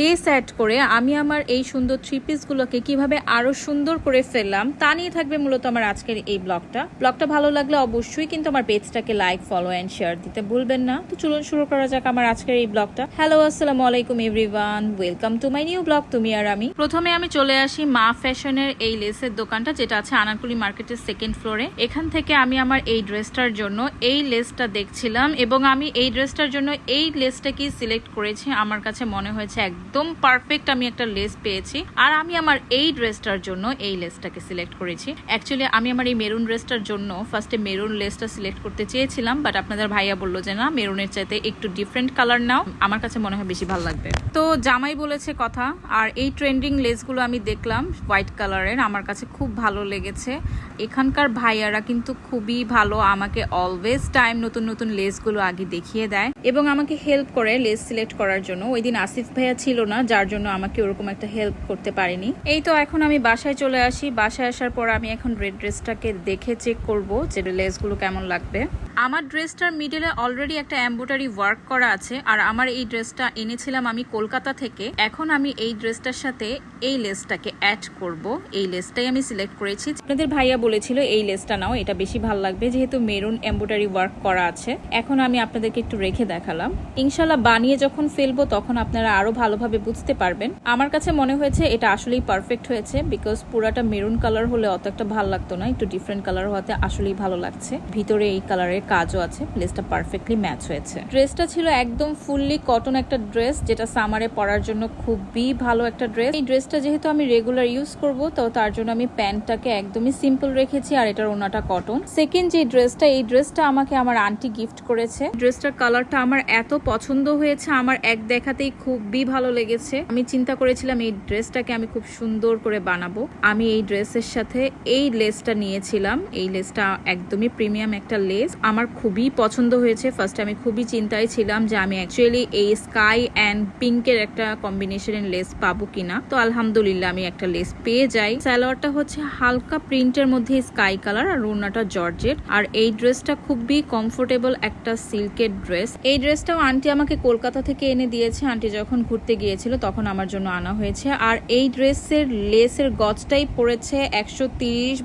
Less add করে আমি আমার এই সুন্দর থ্রি পিসগুলোকে কীভাবে আরও সুন্দর করে ফেললাম তা নিয়ে থাকবে মূলত আমার আজকের এই ব্লগটা। ব্লগটা ভালো লাগলে অবশ্যই কিন্তু আমার পেজটাকে লাইক ফলো অ্যান্ড শেয়ার দিতে ভুলবেন না। তো চলুন শুরু করা যাক আমার আজকের এই ব্লগটা। হ্যালো আসসালামু আলাইকুম everyone welcome to my new blog তুমি আর আমি। প্রথমে আমি চলে আসি মা ফ্যাশনের এই লেসের দোকানটা, যেটা আছে আনারকুলি মার্কেটের সেকেন্ড ফ্লোরে এখান থেকে আমি আমার এই ড্রেসটার জন্য এই লেসটা দেখছিলাম এবং আমি এই ড্রেসটার জন্য এই লেসটাকেই সিলেক্ট করেছি। আমার কাছে মনে হয়েছে একদম পারফেক্ট আমি একটা লেস পেয়েছি। আর আমি আমার এই ড্রেসটার জন্য এই লেসটাকে সিলেক্ট করেছি। অ্যাকচুয়ালি আমি আমার এই মেরুন ড্রেসটার জন্য ফার্স্টে মেরুন লেসটা সিলেক্ট করতে চেয়েছিলাম বাট আপনাদের ভাইয়া বলল যে, না মেরুনের চাইতে একটু ডিফারেন্ট কালার নাও। আমার কাছে মনে হয় বেশি ভালো লাগবে। তো জামাই বলেছে কথা, আর এই ট্রেন্ডিং লেসগুলো আমি দেখলাম হোয়াইট কালারের আমার কাছে খুব ভালো লেগেছে। এখানকার ভাইয়ারা কিন্তু খুবই ভালো, আমাকে অলওয়েজ টাইম নতুন নতুন লেসগুলো আগে দেখিয়ে দেয়। এবং আমাকে হেল্প করে লেস সিলেক্ট করার জন্য। ওই দিন আসিফ ভাইয়া ছিল না, যার জন্য আমাকে ওরকম একটা হেল্প করতে পারেনি। এই তো এখন আমি বাসায় চলে আসি। বাসায় আসার পর আমি এখন রেড ড্রেসটাকে দেখে চেক করব যে লেসগুলো কেমন লাগবে। আমার ড্রেসটার মিডলে অলরেডি একটা এম্বোটারি ওয়ার্ক করা আছে, আর আমার এই ড্রেসটা এনেছিলাম আমি কলকাতা থেকে। এখন আমি এই ড্রেসটার সাথে এই লেসটাকে অ্যাড করব। এই লেসটাই আমি সিলেক্ট করেছি। আপনাদের ভাইয়া বলেছিল, এই লেসটা নাও, এটা বেশি ভালো লাগবে, যেহেতু মেরুন এম্বোটারি ওয়ার্ক করা আছে। এখন আমি আপনাদেরকে একটু রেখে দেখালাম। ইনশাল্লাহ বানিয়ে যখন ফেলব, তখন আপনারা আরও ভালোভাবে বুঝতে পারবেন। আমার কাছে মনে হয়েছে, এটা আসলেই পারফেক্ট হয়েছে বিকজ পুরাটা মেরুন কালার হলে অত একটা ভালো লাগতো না, একটু ডিফারেন্ট কালার হওয়াতে আসলেই ভালো লাগছে। ভিতরে এই কালারের কাজও আছে লেসটা পারফেক্টলি ম্যাচ হয়েছে। ড্রেসটা ছিল একদম ফুললি কটন একটা ড্রেস যেটা সামারে পরার জন্য খুবই ভালো একটা ড্রেস এই ড্রেসটা যেহেতু আমি রেগুলার ইউজ করব, তো তার জন্য আমি প্যান্টটাকে একদমই সিম্পল রেখেছি আর এটার ওনাটা কটন সেকেন্ড যে ড্রেসটা এই ড্রেসটা আমাকে আমার আন্টি গিফট করেছে। ড্রেসটার কালারটা আমার এত পছন্দ হয়েছে, আমার এক দেখাতেই খুবই ভালো লেগেছে। আমি চিন্তা করেছিলাম, এই ড্রেসটাকে আমি খুব সুন্দর করে বানাবো। আমি এই ড্রেসের সাথে এই লেসটা নিয়েছিলাম। এই লেসটা একদমই প্রিমিয়াম একটা লেস আমার খুবই পছন্দ হয়েছে। ফার্স্ট আমি খুবই চিন্তায় ছিলাম যে আমি অ্যাকচুয়ালি এই স্কাই অ্যান্ড পিঙ্কের একটা কম্বিনেশনের লেস পাবো কিনা। তো আলহামদুলিল্লাহ আমি একটা লেস পেয়ে যাই। স্যালোয়ারটা হচ্ছে হালকা প্রিন্টের মধ্যে স্কাই কালার আর ওড়নাটা জর্জেট। আর এই ড্রেসটা খুবই কমফোর্টেবল একটা সিল্কের ড্রেস এই ড্রেসটাও আন্টি আমাকে কলকাতা থেকে এনে দিয়েছে। আন্টি যখন ঘুরতে গিয়েছিল তখন আমার জন্য আনা হয়েছে। আর এই ড্রেসের লেসের গজটাই পড়েছে একশো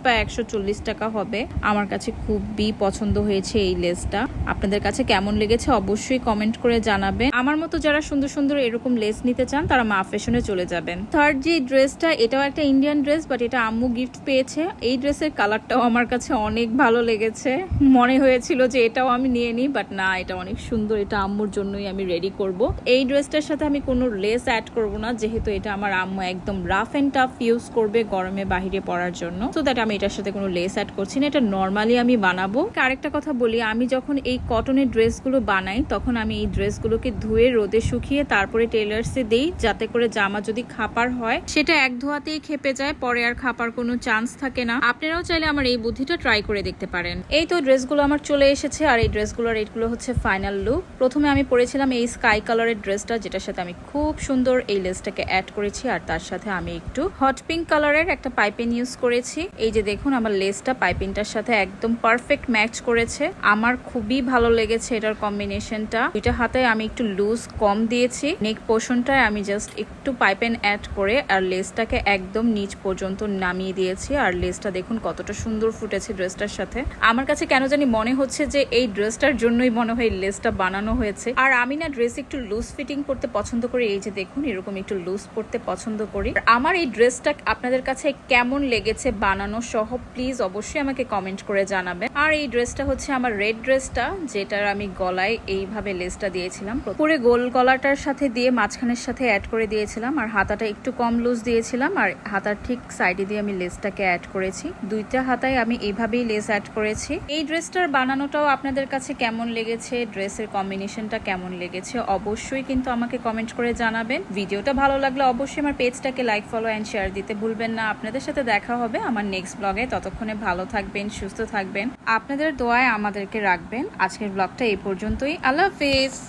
বা একশো চল্লিশ টাকা হবে। আমার কাছে খুবই পছন্দ হয়েছে এই লেসটা। আপনাদের কাছে কেমন লেগেছে অবশ্যই কমেন্ট করে জানাবেন। আমার মতো যারা সুন্দর সুন্দর এরকম লেস নিতে চান, তারা মা ফ্যাশনে চলে যাবেন। থার্ড যে ড্রেসটা এটাও একটা ইন্ডিয়ান ড্রেস বাট এটা আম্মু গিফট পেয়েছে। এই ড্রেসের কালারটাও আমার কাছে অনেক ভালো লেগেছে। মনে হয়েছিল যে এটাও আমি নিয়ে নিই বাট না, এটা অনেক সুন্দর। এটা আম্মুর জন্যই আমি রেডি করব। এই ড্রেসটার সাথে আমি কোনো লেস অ্যাড করব না, যেহেতু এটা আমার আম্মু একদম রাফ অ্যান্ড টাফ ইউজ করবে গরমে বাহিরে পরার জন্য। তো দ্যাট আমি এটার সাথে কোনো লেস অ্যাড করছি না, এটা নর্মালি আমি বানাবো। আরেকটা কথা আমি যখন এই কটনের ড্রেসগুলো বানাই, তখন আমি এই ড্রেসগুলোকে ধুয়ে রোদে শুকিয়ে তারপরে টেলার্সে দেই, যাতে করে জামা যদি খাপার হয়, সেটা এক ধোয়াতেই খেপে যায়, পরে আর খাপার কোনো চান্স থাকে না। আপনারাও চাইলে আমার এই বুদ্ধিটা ট্রাই করে দেখতে পারেন। এই তো ড্রেসগুলো আমার চলে এসেছে, আর এই ড্রেসগুলোর রেটগুলো হচ্ছে ফাইনাল লুক প্রথমে আমি পরেছিলাম এই স্কাই কালারের ড্রেসটা, যেটার সাথে আমি খুব সুন্দর এই লেসটাকে অ্যাড করেছি, আর তার সাথে আমি একটু হট পিঙ্ক কালারের একটা পাইপিং ইউজ করেছি। এই যে দেখুন, আমার লেসটা পাইপিংটার সাথে একদম পারফেক্ট ম্যাচ করেছে। আমার খুবই ভালো লেগেছে এটার কম্বিনেশনটা দুইটা হাতে আমি একটু লুজ কম দিয়েছি। নেক পোর্শনটায় আমি জাস্ট একটু পাইপেন অ্যাড করে আর লেসটাকে একদম নিচ পর্যন্ত নামিয়ে দিয়েছি। আর লেসটা দেখুন কতটা সুন্দর ফুটেছে ড্রেসটার সাথে। আমার কাছে কেন জানি মনে হচ্ছে যে এই ড্রেসটার জন্যই মনে হয় লেসটা বানানো হয়েছে। আর আমি না ড্রেস একটু লুজ ফিটিং করতে পছন্দ করি। এই যে দেখুন, এরকম একটু লুজ পড়তে পছন্দ করি। আমার এই ড্রেসটা আপনাদের কাছে কেমন লেগেছে বানানো সহ প্লিজ অবশ্যই আমাকে কমেন্ট করে জানাবেন। আর এই ড্রেসটা হচ্ছে আমার রেড ড্রেসটা, যেটার আমি গলায় এইভাবে লেসটা দিয়েছিলাম। পুরো গোল গলাটার সাথে দিয়ে মাঝখানের সাথে অ্যাড করে দিয়েছিলাম, আর হাতাটা একটু কম লুজ দিয়েছিলাম, আর হাতার ঠিক সাইডে দিয়ে আমি লেসটাকে অ্যাড করেছি। দুইটা হাতায় আমি এইভাবেই লেস অ্যাড করেছি। এই ড্রেসটার বানানোটাও আপনাদের কাছে কেমন লেগেছে? ড্রেসের কম্বিনেশনটা কেমন লেগেছে? অবশ্যই কিন্তু আমাকে কমেন্ট করে জানাবেন। ভিডিওটা ভালো লাগলে অবশ্যই আমার পেজটাকে লাইক ফলো অ্যান্ড শেয়ার দিতে ভুলবেন না। আপনাদের সাথে দেখা হবে আমার নেক্সট ব্লগে ততক্ষণে ভালো থাকবেন, সুস্থ থাকবেন। আপনাদের দোয়ায় আমাদেরকে রাখবেন। আজকের ব্লগটা এই পর্যন্তই। আল্লাহ হাফিজ।